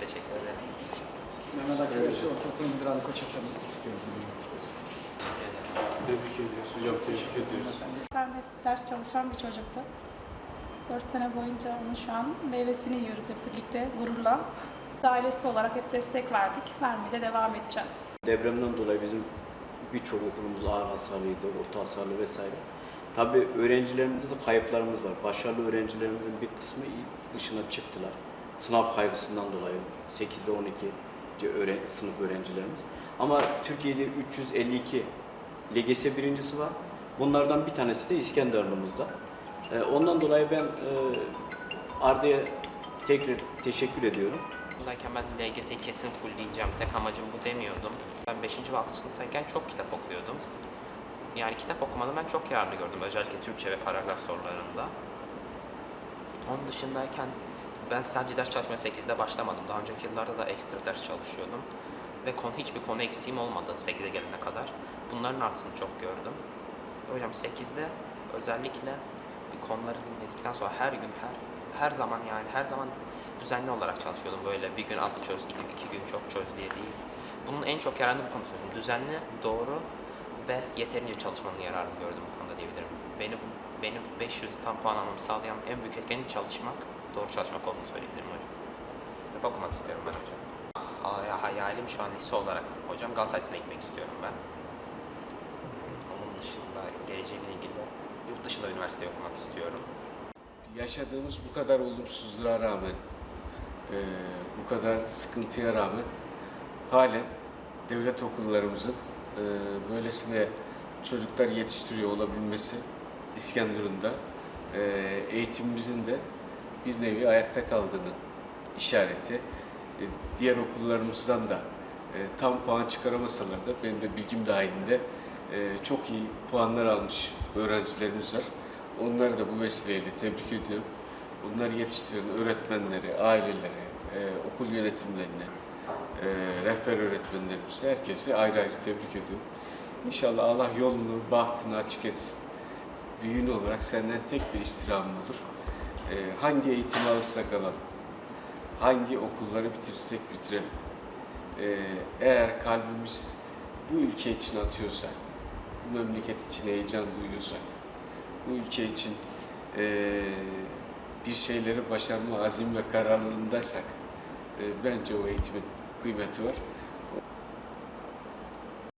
Teşekkür ederim. Mehmet Akbay, Ortaokul Müdür Ali Koç. Tebrik ediyoruz. Hocam tebrik ediyoruz. Ben de ders çalışan bir çocuktu. 4 sene boyunca onun şu an meyvesini yiyoruz hep birlikte gururla. Ailesi olarak hep destek verdik. Vermeye de devam edeceğiz. Depremden dolayı bizim birçok okulumuz ağır hasarlıydı, orta hasarlı vesaire. Tabii öğrencilerimizde de kayıplarımız var. Başarılı öğrencilerimizin bir kısmı dışına çıktılar. Sınav kaygısından dolayı 8 ve 12 öğren sınıf öğrencilerimiz. Ama Türkiye'de 352 LGS birincisi var. Bunlardan bir tanesi de İskenderun'umuzda. Ee, ondan dolayı ben e, Arda'ya tekrar teşekkür ediyorum. Buradayken ben LGS'yi kesin fullleyeceğim. Tek amacım bu demiyordum. Ben 5. ve 6. sınıftayken çok kitap okuyordum. Yani kitap okumanı ben çok yararlı gördüm. Özellikle Türkçe ve paragraf sorularında. Onun dışındayken ben sadece ders çalışmaya 8'de başlamadım. Daha önceki yıllarda da ekstra ders çalışıyordum. Ve konu, hiçbir konu eksiğim olmadı 8'e gelene kadar. Bunların artısını çok gördüm. Hocam 8'de özellikle bir konuları dinledikten sonra her gün her her zaman yani her zaman düzenli olarak çalışıyordum böyle bir gün az çöz, iki, iki gün çok çöz diye değil. Bunun en çok yararını bu konuda söyledim. Düzenli, doğru ve yeterince çalışmanın yararını gördüm bu konuda diyebilirim. Benim benim 500 tam puan almamı sağlayan en büyük etkenin çalışmak, doğru çalışmak olduğunu söyleyebilirim hocam. Tıp okumak istiyorum ben hocam. Hay- Hayalim şu an lise olarak hocam Galatasaray Lisesi'ne gitmek istiyorum ben. Onun dışında geleceğimle ilgili yurt dışında üniversite okumak istiyorum. Yaşadığımız bu kadar olumsuzluğa rağmen, e, bu kadar sıkıntıya rağmen halen devlet okullarımızın e, böylesine çocuklar yetiştiriyor olabilmesi İskenderun'da e, eğitimimizin de bir nevi ayakta kaldığının işareti. E, diğer okullarımızdan da e, tam puan çıkaramasalar da benim de bilgim dahilinde e, çok iyi puanlar almış öğrencilerimiz var. Onları da bu vesileyle tebrik ediyorum. Onları yetiştiren öğretmenleri, aileleri, e, okul yönetimlerini, e, rehber öğretmenlerimizi, herkesi ayrı ayrı tebrik ediyorum. İnşallah Allah yolunu, bahtını açık etsin. Büyüğün olarak senden tek bir istirhamım olur. E, hangi eğitim alırsak alalım, hangi okulları bitirirsek bitirelim. E, eğer kalbimiz bu ülke için atıyorsa, bu memleket için heyecan duyuyorsak, bu ülke için eee, bir şeyleri başarma azim ve kararlılığındaysak e, bence o eğitimin kıymeti var.